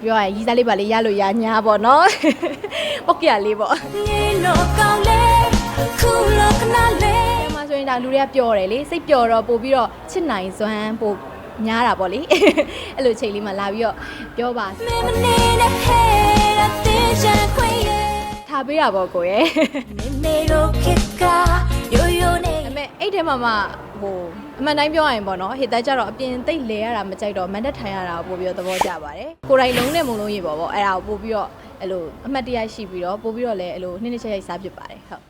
ပြောရရင်ရီးစားလေးပါလေးရလို့ရညာပေါ့နော်ပုတ်ကရလေးပေါ့နေလို့ကောင်းလေခုလို့ခဏလေအဲမှာဆိုရင်ဒါလူတွေကပျော်တယ်လေစိတ်ပျော်တော့ပို့ပြီးတော့ချစ်နိုင်စွမ်းပို့များတာပေါ့လေအဲ့လိုချိန်လေးမှာလာပြီးတော့ပြောပါမင်းမနေနဲ့ဟဲ့အသေးချင်ခွင့်ရဲ့ထားပေးတာပေါ့ကိုရဲ့ ထဲမှာမှဟိုအမှန်တိုင်းပြောရရင်ပေါ့နော်ဟေတက်ကြတော့အပြင်သိပ်လဲရတာမကြိုက်တော့မန်တက်ထိုင်ရတာကိုပို့ပြီးတော့သဘောကျပါတယ်ကိုယ်တိုင်လုံးနဲ့မုံလုံးရေပေါ့ပေါ့အဲ့ဒါကိုပို့ပြီးတော့အဲ့လိုအမှတ်တရရှိပြီးတော့ပို့ပြီးတော့လည်းအဲ့လိုနှစ်နှစ်ချက်ရိုက်စားဖြစ်ပါတယ်ဟုတ်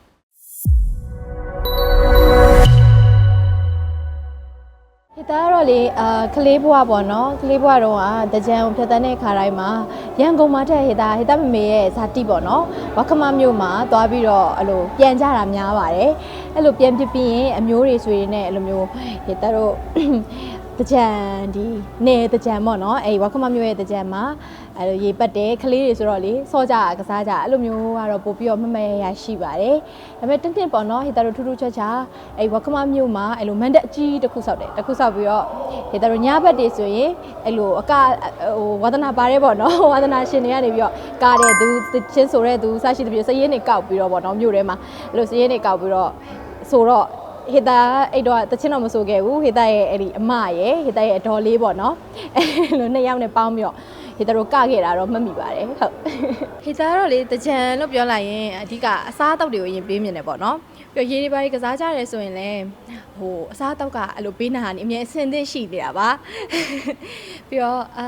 ဟိတာကတော့လေအာကလေးဘွားပေါ့နော်ကလေးဘွားတော့ကတကြံကိုဖြတ်တန်းတဲ့ခါတိုင်းမှာရန်ကုန်မှာတဲ့ဟိတာဟိတာမမေရဲ့ဇာတိပေါ့နော်ဝါခမမြို့မှာသွားပြီးတော့အဲ့လိုပြန်ကြတာများပါတယ်အဲ့လိုပြန်ပြပြီးရင်အမျိုးတွေဆွေတွေနဲ့အဲ့လိုမျိုးဟိတာတို့ တကြံဒီနေတကြံပေါ့နော်အဲ့ဝါခမမြို့ရဲ့တကြံမှာအဲ့လိုရေပတ်တယ်ကလေးတွေဆိုတော့လေစောကြကစားကြအဲ့လိုမျိုးကတော့ပို့ပြီးတော့မမရရရှိပါတယ်ဒါပေမဲ့တင့်တင့်ပေါ့နော်ဟိတာတို့ထူးထူးခြားခြားအဲ့ဝါခမမြို့မှာအဲ့လိုမန်တက်အကြီးတစ်ခုဆောက်တယ်တစ်ခုဆောက်ပြီးတော့ဟိတာတို့ညဘက်တွေဆိုရင်အဲ့လိုအကဟိုဝါသနာပါတယ်ပေါ့နော်ဝါသနာရှင်တွေကနေပြီးတော့ကားတဲ့သူချင်းဆိုတဲ့သူစရှိတဲ့ပြစည်ရင်းတွေကောက်ပြီးတော့ပေါ့နော်မြို့ထဲမှာအဲ့လိုစည်ရင်းတွေကောက်ပြီးတော့ဆိုတော့ ဟေတာအဲ့တော့တချင်းတော့မဆိုခဲ့ဘူးဟေတာရဲ့အဲ့ဒီအမရဲ့ဟေတာရဲ့အတော်လေးပေါ့နော်အဲ့လိုနှစ်ယောက်နဲ့ပေါင်းပြီးတော့ ဟေတာတို့ကခဲ့တာတော့မှတ်မိပါတယ်ဟုတ်ဟေတာကတော့လေတကြံလို့ပြောလိုက်ရင်အဓိကအစားအသောက်တွေကိုရင်ပေးမြင်တယ်ပေါ့နော်ပြီးတော့ရေတွေပါကစားကြရဲဆိုရင်လည်းဟိုအစားအသောက်ကအဲ့လိုပေးနာကနေအမြဲအဆင်သင့်ရှိနေတာပါပြီးတော့အာ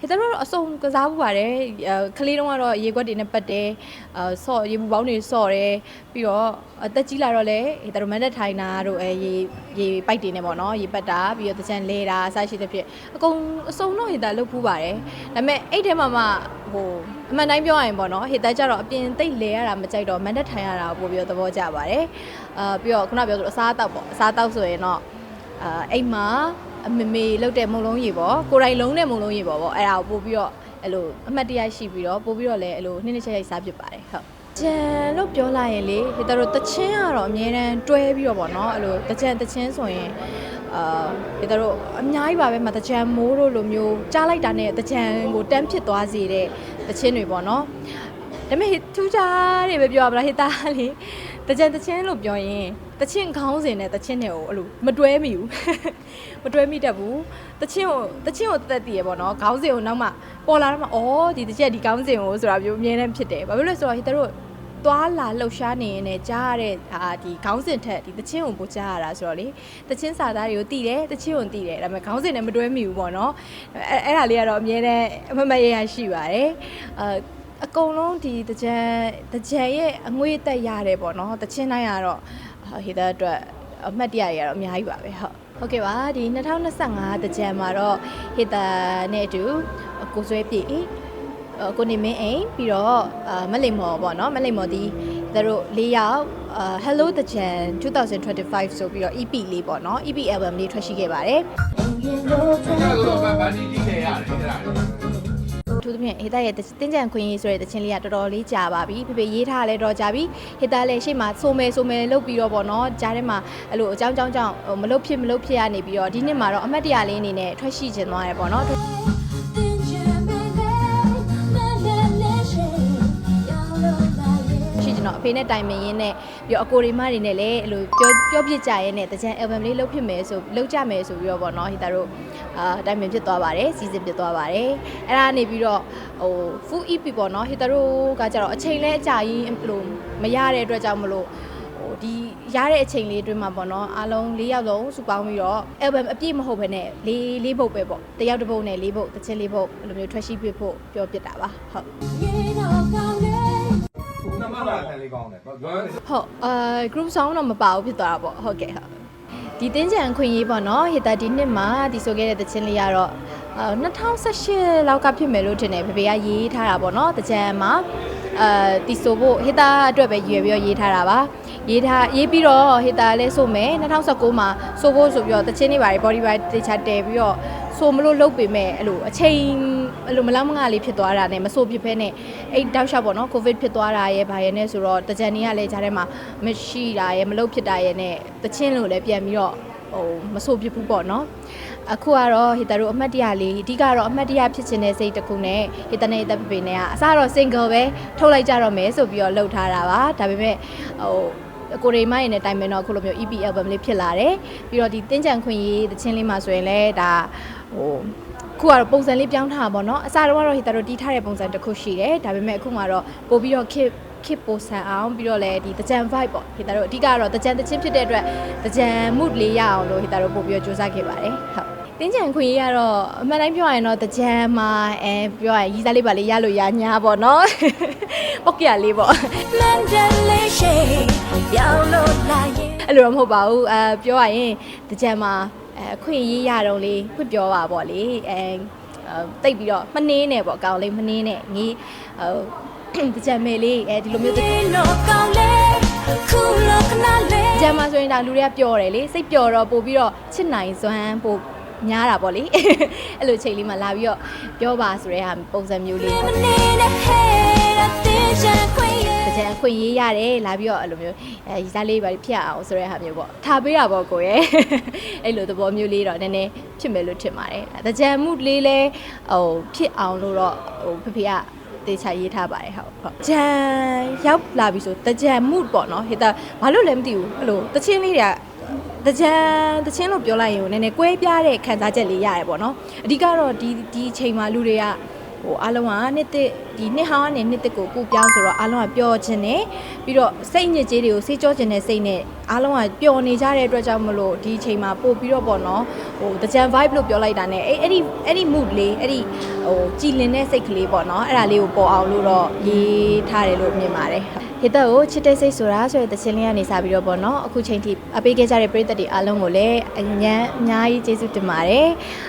ဟေတာတို့အစုံကစားမှုပါတယ်အဲကလေးတုန်းကတော့ရေခွက်တွေနဲ့ပတ်တယ်အာဆော့ရေဘူးပေါင်းတွေဆော့တယ်ပြီးတော့အသက်ကြီးလာတော့လည်းဟေတာတို့မန်တက်ထိုင်တာတို့အဲရေရေပိုက်တွေနဲ့ပေါ့နော်ရေပတ်တာပြီးတော့တကြံလဲတာအစရှိသဖြင့်အကုန်အစုံတော့ဟေတာလုပ်ဖူးပါတယ်ဒါပေမဲ့အဲ့ထဲမှာမှဟိုအမှန်တိုင်းပြောရရင်ပေါ့နော်ဟေတာကြတော့အပြင်သိပ်လဲရတာမကြိုက်တော့မန်တက်ထိုင်ရတာကိုပို့ပြီးတော့သဘောကျပါတယ်အာပြီးတော့ခုနပြောသလိုအစားအသောက်ပေါ့အစားအသောက်ဆိုရင်တော့အာအိမ်မှာအမေမေလောက်တဲ့မုံလုံးရေပေါ့ကိုယ်တိုင်လုံးတဲ့မုံလုံးရေပေါ့ပေါ့အဲ့ဒါကိုပို့ပြီးတော့အဲ့လိုအမှတ်တရရှိပြီးတော့ပို့ပြီးတော့လည်းအဲ့လိုနှစ်နှစ်ချက်ရိုက်စားဖြစ်ပါတယ်ဟုတ်ကြံလို့ပြောလိုက်ရင်လေဒီတို့တချင်းကတော့အများတန်းတွဲပြီးတော့ပေါ့နော်အဲ့လိုတကြံတချင်းဆိုရင် အာဒီတို့အများကြီးပါပဲမှာတကြံမိုးတို့လိုမျိုးကြားလိုက်တာနဲ့တကြံကိုတန်းဖြစ်သွားစေတဲ့တချင်းတွေပေါ့နော်ဒါပေမဲ့ထူးခြားတွေပဲပြောရမလားဟိတာလေတကြံတချင်းလို့ပြောရင်တချင်းခေါင်းစဉ်နဲ့တချင်းတွေကိုအဲ့လိုမတွဲမိဘူးမတွဲမိတတ်ဘူးတချင်းကိုတချင်းကိုတက်တည်ရပေါ့နော်ခေါင်းစဉ်ကိုနောက်မှပေါ်လာတော့မှအော်ဒီတစ်ချက်ဒီခေါင်းစဉ်ကိုဆိုတာမျိုးအမြဲတမ်းဖြစ်တယ်ဘာဖြစ်လို့လဲဆိုတော့ဟိတို့ သွားလာလှုပ်ရှားနေရင်လည်းကြားရတဲ့အာဒီခေါင်းစဉ်ထက်ဒီတချင်းကိုပိုကြားရတာဆိုတော့လေတချင်းစာသားတွေကိုတည်တယ်တချင်းကိုတည်တယ်ဒါပေမဲ့ခေါင်းစဉ်နဲ့မတွဲမိဘူးပေါ့နော်အဲအဲ့ဒါလေးကတော့အမြဲတမ်းအမမရရရှိပါတယ်အာအကုန်လုံးဒီတကြံတကြံရဲ့အငွေ့တက်ရတယ်ပေါ့နော်တချင်းတိုင်းကတော့အာဟိတဲ့အတွက်အမှတ်တရတွေကတော့အများကြီးပါပဲဟုတ်ဟုတ်ကဲ့ပါဒီ2025တကြံမှာတော့ဟိတာနဲ့အတူကိုဆွဲပြည့်အော် ကိုနေမင်းအိမ်ပြီးတော့အာမလိမ္မော်ပေါ့နော်မလိမ္မော်ဒီသူတို့၄ယောက်အာ Hello the Jan 2025ဆိုပြီးတော့ EP လေးပေါ့နော် EP album လေးထွက်ရှိခဲ့ပါတယ်ကျွန်တော်တို့ကဗန်ဒီတီနေရတယ်အဲ့ဒါလေသူသဖြင့်ဟိတာရဲ့တင်းကြံခွင်ရေးဆိုတဲ့တခြင်းလေးကတော်တော်လေးကြာပါပြီဖေဖေရေးထားလဲတော့ကြာပြီဟိတာလည်းရှေ့မှာဆိုမယ်ဆိုမယ်လုပ်ပြီးတော့ပေါ့နော်ကြားထဲမှာအဲ့လိုအကြောင်းကြောင်းကြောင်းဟိုမလုပ်ဖြစ်မလုပ်ဖြစ်ရနေပြီးတော့ဒီနှစ်မှာတော့အမတ်တရလေးအနေနဲ့ထွက်ရှိခြင်းသွားတယ်ပေါ့နော် အဖေနဲ့တိုင်ပင်ရင်းနဲ့ပြီးတော့အကိုရီမတွေနဲ့လည်းအဲ့လိုပြောပြောပြကြရဲနဲ့တကြံ album လေးလုပ်ဖြစ်မယ်ဆိုလုပ်ကြမယ်ဆိုပြီးတော့ပေါ့နော်ဟိတာတို့အာတိုင်ပင်ဖြစ်သွားပါတယ်စီစဉ်ဖြစ်သွားပါတယ်အဲ့ဒါနေပြီးတော့ဟို full EP ပေါ့နော်ဟိတာတို့ကကြတော့အချိန်လဲအကြာကြီးအဲ့လိုမရတဲ့အတွက်ကြောင့်မလို့ဟိုဒီရတဲ့အချိန်လေးအတွင်းမှာပေါ့နော်အားလုံး၄ယောက်လုံးစုပေါင်းပြီးတော့ album အပြည့်မဟုတ်ဘဲနဲ့၄၄ပုတ်ပဲပေါ့တစ်ယောက်တစ်ပုတ်နဲ့၄ပုတ်တစ်ချက်၄ပုတ်အဲ့လိုမျိုးထွက်ရှိပြဖို့ပြောပြတာပါဟုတ်ရေတော့ကောင်းလေန မလာတယ်လေးကောင်းတယ်ဘာပြောလဲဟုတ်အာ group song တော့မပါဘူးဖြစ်သွားတာပေါ့ဟုတ်ကဲ့ဟုတ်ဒီတင်းကြံခွင့်ရေးပေါ့နော်ဟိတာဒီနှစ်မှာဒီဆိုခဲ့တဲ့တခြင်းလေးကတော့အာ2018လောက်ကဖြစ်မယ်လို့ထင်တယ်ဖေဖေကရေးထားတာပေါ့နော်တကြံမှာအာဒီဆိုဖို့ဟိတာအတွက်ပဲရွယ်ပြီးတော့ရေးထားတာပါရေးထားရေးပြီးတော့ဟိတာလည်းဆိုမယ်2019မှာဆိုဖို့ဆိုပြီးတော့တခြင်းလေးပါတယ် body by တေချာတယ်ပြီးတော့ ဆိုမလို့လုပ်ပေမဲ့အဲ့လိုအချိန်အဲ့လိုမလောက်မငါလေးဖြစ်သွားတာနဲ့မဆိုဖြစ်ဖဲနဲ့အဲ့တောက်လျှောက်ပေါ့နော်ကိုဗစ်ဖြစ်သွားတာရဲ့ဘာရဲ့နဲ့ဆိုတော့တကြံနေရလဲဂျားထဲမှာမရှိတာရဲ့မလုပ်ဖြစ်တာရဲ့နဲ့တချင်းလို့လည်းပြန်ပြီးတော့ဟဟိုမဆိုဖြစ်ဘူးပေါ့နော်အခုကတော့ဟိတတို့အမှတ်တရလေးအဓိကတော့အမှတ်တရဖြစ်ခြင်းတဲ့စိတ်တစ်ခုနဲ့ဟိတနဲ့ဟိတပပေနဲ့ကအစတော့ single ပဲထုတ်လိုက်ကြတော့မယ်ဆိုပြီးတော့လှုပ်ထားတာပါဒါပေမဲ့ဟို ကိုရိမရဲ့နဲ့တိုင်ပင်တော့အခုလိုမျိုး EP album လေးဖြစ်လာတယ်ပြီးတော့ဒီတင်းကြံခွင့်ရေးတခြင်းလေးမှာဆိုရင်လည်းဒါဟိုခုကတော့ပုံစံလေးပြောင်းထားတာပေါ့နော်အစတော့ကတော့ဟိတတို့တီးထားတဲ့ပုံစံတစ်ခုရှိတယ်ဒါပေမဲ့အခုမှတော့ပို့ပြီးတော့ keep ခစ်ပိုဆန်အောင်ပြီးတော့လည်းဒီတကြံ vibe ပေါ့ဟိတတို့အဓိကတော့တကြံတချင်းဖြစ်တဲ့အတွက်တကြံ mood လေးရအောင်လို့ဟိတတို့ပို့ပြီးတော့စူးစမ်းခဲ့ပါတယ်ဟုတ် တင်းကြံခွေကြီးကတော့အမှန်တိုင်းပြောရရင်တော့တကြံမှာအဲပြောရရင်ရီးစားလေးပါလေးရလို့ရညာပေါ့နော်ပောက်ကရလေးပေါ့ Mandalay ပြောင်းလို့လာရင်အဲ့လိုတော့မဟုတ်ပါဘူးအဲပြောရရင်တကြံမှာအဲအခွင့်အရေးရတော့လေခွင့်ပြောပါပေါ့လေအဲအဲတိတ်ပြီးတော့မနှင်းနဲ့ပေါ့အကောင်လေးမနှင်းနဲ့ငီးဟိုတကြံမယ်လေးအဲဒီလိုမျိုးဒီလိုကောင်းလေခုလိုခဏလေးကြမ်းမှာဆိုရင်ဒါလူတွေကပျော်တယ်လေစိတ်ပျော်တော့ပို့ပြီးတော့ချစ်နိုင်စွမ်းပို့ များတာပေါ့လေအဲ့လိုချိန်လေးမှာလာပြီးတော့ပြောပါဆိုတဲ့ဟာပုံစံမျိုးလေးမနေနဲ့ hey အသေးချင်ခွင့်ရတကြံအခွင့်ရေးရတယ်လာပြီးတော့အဲ့လိုမျိုးအဲရီစားလေးပါဖြစ်အောင်ဆိုတဲ့ဟာမျိုးပေါ့ထားပေးတာပေါ့ကိုရဲ့အဲ့လိုသဘောမျိုးလေးတော့နည်းနည်းဖြစ်မယ်လို့ထင်ပါတယ်တကြံမှုလေးလဲဟိုဖြစ်အောင်လို့တော့ဟိုဖေဖေကတေချာရေးထားပါတယ်ဟုတ်ဟုတ်ကြံရောက်လာပြီဆိုတကြံမှုပေါ့နော်ဟိတဘာလို့လဲမသိဘူးအဲ့လိုတချင်းလေးတွေက တကြံတချင်းလို့ပြောလိုက်ရင်နည်းနည်းကွဲပြားတဲ့ခံစားချက်လေးရတယ်ပေါ့နော်အဓိကတော့ဒီဒီအချိန်မှာလူတွေကဟိုအားလုံးကနှစ်တစ်ဒီနှစ်ဟောင်းကနေနှစ်တစ်ကိုပူပြောင်းဆိုတော့အားလုံးကပျော်ခြင်းနဲ့ပြီးတော့စိတ်ညစ်ကြေးတွေကိုစေးကြောခြင်းနဲ့စိတ်နဲ့အားလုံးကပျော်နေကြတဲ့အတွက်ကြောင့်မလို့ဒီအချိန်မှာပို့ပြီးတော့ပေါ့နော်ဟိုတကြံ vibe လို့ပြောလိုက်တာ ਨੇ အဲ့အဲ့ဒီအဲ့ဒီ mood လေးအဲ့ဒီဟိုကြည်လင်တဲ့စိတ်ကလေးပေါ့နော်အဲ့ဒါလေးကိုပေါ်အောင်လို့တော့ရေးထားတယ်လို့မြင်ပါတယ်ဟိတက်ကိုချစ်တဲ့စိတ်ဆိုတာဆိုတဲ့တခြင်းလေးကနေစပြီးတော့ပေါ့နော်အခုချိန်ထိအပေးခဲ့ကြတဲ့ပရိသတ်တွေအားလုံးကိုလည်းအញ្ញမ်းအများကြီးကျေးဇူးတင်ပါတယ်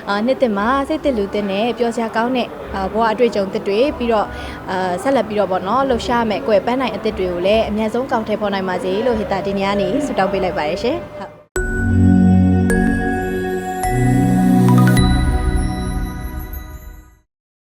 အာနှစ်သက်မှာစိတ်သက်လူတဲ့နဲ့ပျော်စရာကောင်းတဲ့အာဘဝအတွေ့အကြုံသစ်တွေပြီးတော့အာဆက်လက်ပြီးတော့ပေါ့နော်လှူရှားမဲ့ကွယ်ပန်းနိုင်အသစ်တွေကိုလည်းအများဆုံးကောင်းထည့်ပေါ်နိုင်ပါစေလို့ဟိတဒီနေ့ကနေဆုတောင်းပေးလိုက်ပါတယ်ရှင်ဟုတ်